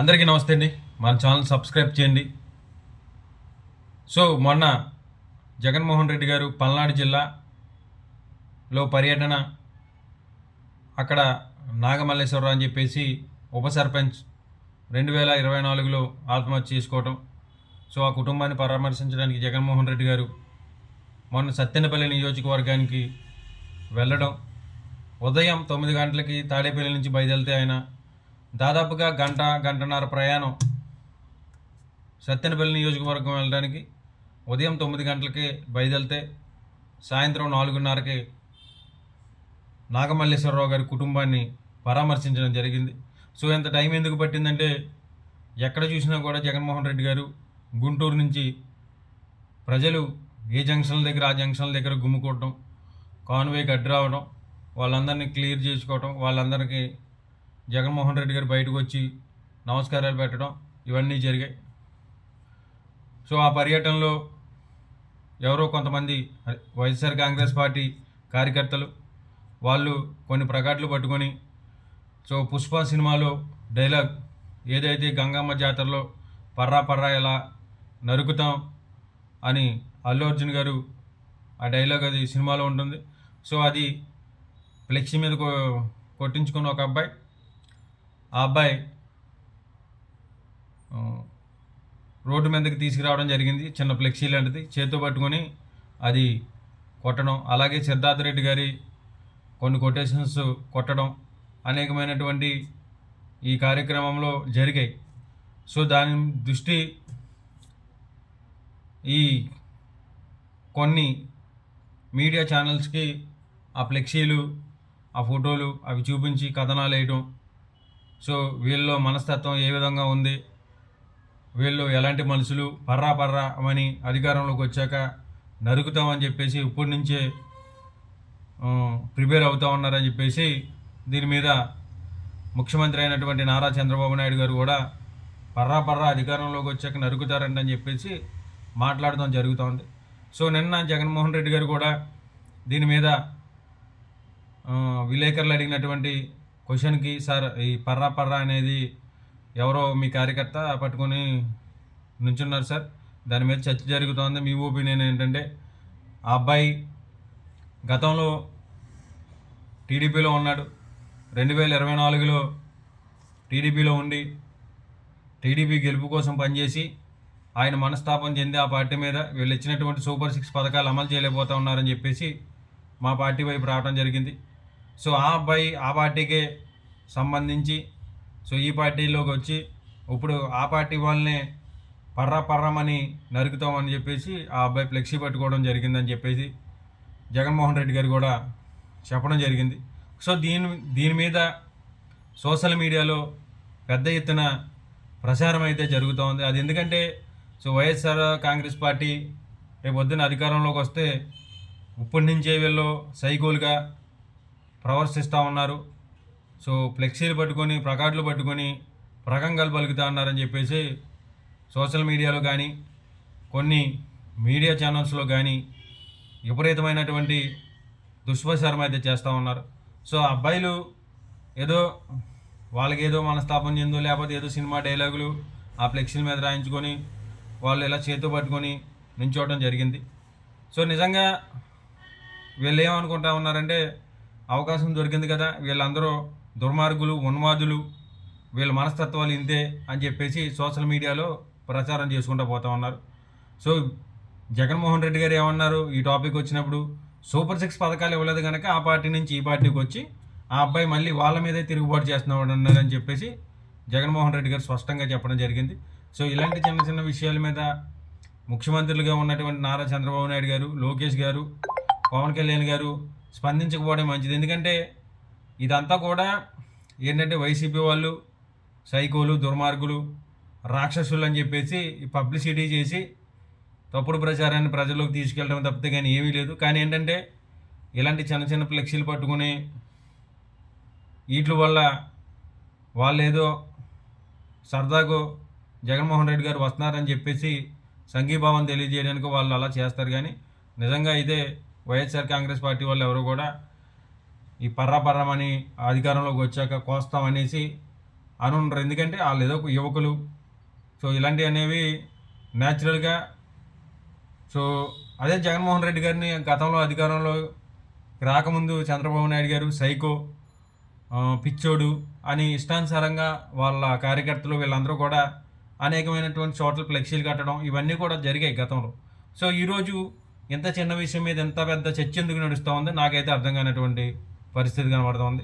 అందరికీ నమస్తే అండి. మన ఛానల్ సబ్స్క్రైబ్ చేయండి. సో మొన్న జగన్మోహన్ రెడ్డి గారు పల్నాడు జిల్లాలో పర్యటన అక్కడ నాగమల్లేశ్వరరావు అని చెప్పేసి ఉప సర్పంచ్ రెండు వేల ఇరవై నాలుగులో ఆత్మహత్య చేసుకోవటం. సో ఆ కుటుంబాన్ని పరామర్శించడానికి జగన్మోహన్ రెడ్డి గారు మొన్న సత్తెనపల్లి నియోజకవర్గానికి వెళ్ళడం. ఉదయం తొమ్మిది గంటలకి తాడేపల్లి నుంచి బయలుదేరితే ఆయన దాదాపుగా గంట గంటన్నర ప్రయాణం సత్యనపల్లి నియోజకవర్గం వెళ్ళడానికి. ఉదయం తొమ్మిది గంటలకి బయలుదేరితే సాయంత్రం నాలుగున్నరకి నాగమల్లేశ్వరరావు గారి కుటుంబాన్ని పరామర్శించడం జరిగింది. సో ఇంత టైం ఎందుకు పట్టిందంటే ఎక్కడ చూసినా కూడా జగన్మోహన్ రెడ్డి గారు గుంటూరు నుంచి ప్రజలు ఏ జంక్షన్ల దగ్గర ఆ జంక్షన్ల దగ్గర గుమ్ముకోవటం కాన్వేకి అడ్డు రావడం వాళ్ళందరినీ క్లియర్ చేసుకోవటం వాళ్ళందరికీ జగన్మోహన్ రెడ్డి గారు బయటకు వచ్చి నమస్కారాలు పెట్టడం ఇవన్నీ జరిగాయి. సో ఆ పర్యటనలో ఎవరో కొంతమంది వైఎస్ఆర్ కాంగ్రెస్ పార్టీ కార్యకర్తలు వాళ్ళు కొన్ని ప్రకాట్లు పట్టుకొని సో పుష్ప సినిమాలో డైలాగ్ ఏదైతే గంగమ్మ జాతరలో పర్రా పర్రా ఎలా నరుకుతాం అని అల్లు అర్జున్ గారు ఆ డైలాగ్ అది సినిమాలో ఉంటుంది. సో అది ఫ్లెక్సీ మీద కొట్టించుకున్న ఒక అబ్బాయి. ఆ అబ్బాయి రోడ్డు మీదకి తీసుకురావడం జరిగింది. చిన్న ఫ్లెక్సీ లాంటిది. చేతితో పట్టుకొని అది కొట్టడం. అలాగే సిద్ధార్థ రెడ్డి గారి కొన్ని కొటేషన్స్ కొట్టడం అనేకమైనటువంటి ఈ కార్యక్రమంలో జరిగాయి. సో దాని దృష్టి ఈ కొన్ని మీడియా ఛానల్స్కి ఆ ఫ్లెక్సీలు ఆ ఫోటోలు అవి చూపించి కథనాలు వేయటం సో వీళ్ళలో మనస్తత్వం ఏ విధంగా ఉంది? వీళ్ళు ఎలాంటి మనుషులు? పర్రా పర్రా అని అధికారంలోకి వచ్చాక నరుకుతామని చెప్పేసి ఇప్పటి నుంచే ప్రిపేర్ అవుతా ఉన్నారని చెప్పేసి దీని మీద ముఖ్యమంత్రి అయినటువంటి నారా చంద్రబాబు నాయుడు గారు కూడా పర్రా పర్రా అధికారంలోకి వచ్చాక నరుకుతారంటని చెప్పేసి మాట్లాడడం జరుగుతోంది సో నిన్న జగన్మోహన్ రెడ్డి గారు కూడా దీని మీద విలేకరులు అడిగినటువంటి క్వశ్చన్కి సార్ ఈ పర్రా పర్రా అనేది ఎవరో మీ కార్యకర్త పట్టుకొని నుంచున్నారు సార్. దాని మీద చర్చ జరుగుతోంది. మీ ఒపీనియన్ ఏంటంటే ఆ అబ్బాయి గతంలో టీడీపీలో ఉన్నాడు. రెండు వేల ఇరవై నాలుగులో టీడీపీలో ఉండి టీడీపీ గెలుపు కోసం పనిచేసి ఆయన మనస్తాపం చెంది ఆ పార్టీ మీద వీళ్ళు ఇచ్చినటువంటి సూపర్ సిక్స్ పథకాలు అమలు చేయలేకపోతా ఉన్నారని చెప్పేసి మా పార్టీ వైపు రావడం జరిగింది. సో ఆ అబ్బాయి ఆ పార్టీకే సంబంధించి సో ఈ పార్టీలోకి వచ్చి ఇప్పుడు ఆ పార్టీ వాళ్ళనే పర్రా పర్రమని నరుకుతామని చెప్పేసి ఆ అబ్బాయి ఫ్లెక్సీ పట్టుకోవడం జరిగిందని చెప్పేసి జగన్మోహన్ రెడ్డి గారు కూడా చెప్పడం జరిగింది. సో దీని దీని మీద సోషల్ మీడియాలో పెద్ద ఎత్తున ప్రచారం అయితే జరుగుతూ ఉంది. అది ఎందుకంటే సో వైఎస్ఆర్ కాంగ్రెస్ పార్టీ రేపు పొద్దున అధికారంలోకి వస్తే ఇప్పటి నుంచే వీళ్ళు సైకోలుగా ప్రవర్తిస్తూ ఉన్నారు. సో ఫ్లెక్సీలు పట్టుకొని ప్రకార్డులు పట్టుకొని ప్రకంగాలు పలుకుతా ఉన్నారని చెప్పేసి సోషల్ మీడియాలో కానీ కొన్ని మీడియా ఛానల్స్లో కానీ విపరీతమైనటువంటి దుష్ప్రచారం అయితే చేస్తూ ఉన్నారు. సో ఆ అబ్బాయిలు ఏదో వాళ్ళకి ఏదో మనస్తాపం చెందో లేకపోతే ఏదో సినిమా డైలాగులు ఆ ఫ్లెక్సీల మీద రాయించుకొని వాళ్ళు ఇలా చేతితో పట్టుకొని నించోవడం జరిగింది. సో నిజంగా వీళ్ళు ఏమనుకుంటా ఉన్నారంటే అవకాశం దొరికింది కదా. వీళ్ళందరూ దుర్మార్గులు ఉన్మాదులు వీళ్ళ మనస్తత్వాలు ఇంతే అని చెప్పేసి సోషల్ మీడియాలో ప్రచారం చేసుకుంటూ పోతా ఉన్నారు. సో జగన్మోహన్ రెడ్డి గారు ఏమన్నారు? ఈ టాపిక్ వచ్చినప్పుడు సూపర్ సిక్స్ పథకాలు ఇవ్వలేదు కనుక ఆ పార్టీ నుంచి ఈ పార్టీకి వచ్చి ఆ అబ్బాయి మళ్ళీ వాళ్ళ మీదే తిరుగుబాటు చేస్తున్నాడు అన్నారని చెప్పేసి జగన్మోహన్ రెడ్డి గారు స్పష్టంగా చెప్పడం జరిగింది. సో ఇలాంటి చిన్న చిన్న విషయాల మీద ముఖ్యమంత్రులుగా ఉన్నటువంటి నారా చంద్రబాబు నాయుడు గారు లోకేష్ గారు పవన్ కళ్యాణ్ గారు స్పందించకపోవడం మంచిది. ఎందుకంటే ఇదంతా కూడా ఏంటంటే వైసీపీ వాళ్ళు సైకోలు దుర్మార్గులు రాక్షసులు అని చెప్పేసి ఈ పబ్లిసిటీ చేసి తప్పుడు ప్రచారాన్ని ప్రజల్లోకి తీసుకెళ్ళడం తప్పితే కానీ ఏమీ లేదు. కానీ ఏంటంటే ఇలాంటి చిన్న చిన్న ఫ్లెక్సీలు పట్టుకుని వీటి వల్ల వాళ్ళు ఏదో సరదాకు జగన్మోహన్ రెడ్డి గారు వస్తున్నారని చెప్పేసి సంఘీభావం తెలియజేయడానికి వాళ్ళు అలా చేస్తారు. కానీ నిజంగా అయితే వైఎస్ఆర్ కాంగ్రెస్ పార్టీ వాళ్ళు ఎవరు కూడా ఈ పర్రపర్రమని అధికారంలోకి వచ్చాక కోస్తామనేసి అని ఉండరు ఎందుకంటే వాళ్ళు ఏదో ఒక యువకులు. సో ఇలాంటివి అనేవి న్యాచురల్గా సో అదే జగన్మోహన్ రెడ్డి గారిని గతంలో అధికారంలో రాకముందు చంద్రబాబు నాయుడు గారు సైకో పిచ్చోడు అని ఇష్టానుసారంగా వాళ్ళ కార్యకర్తలు వీళ్ళందరూ కూడా అనేకమైనటువంటి చోట్ల ఫ్లెక్సీలు కట్టడం ఇవన్నీ కూడా జరిగాయి గతంలో. సో ఈరోజు ఇంత చిన్న విషయం మీద ఇంత పెద్ద చర్చ ఎందుకు నడుస్తూ ఉంది? నాకైతే అర్థం కానటువంటి పరిస్థితి కనబడుతోంది.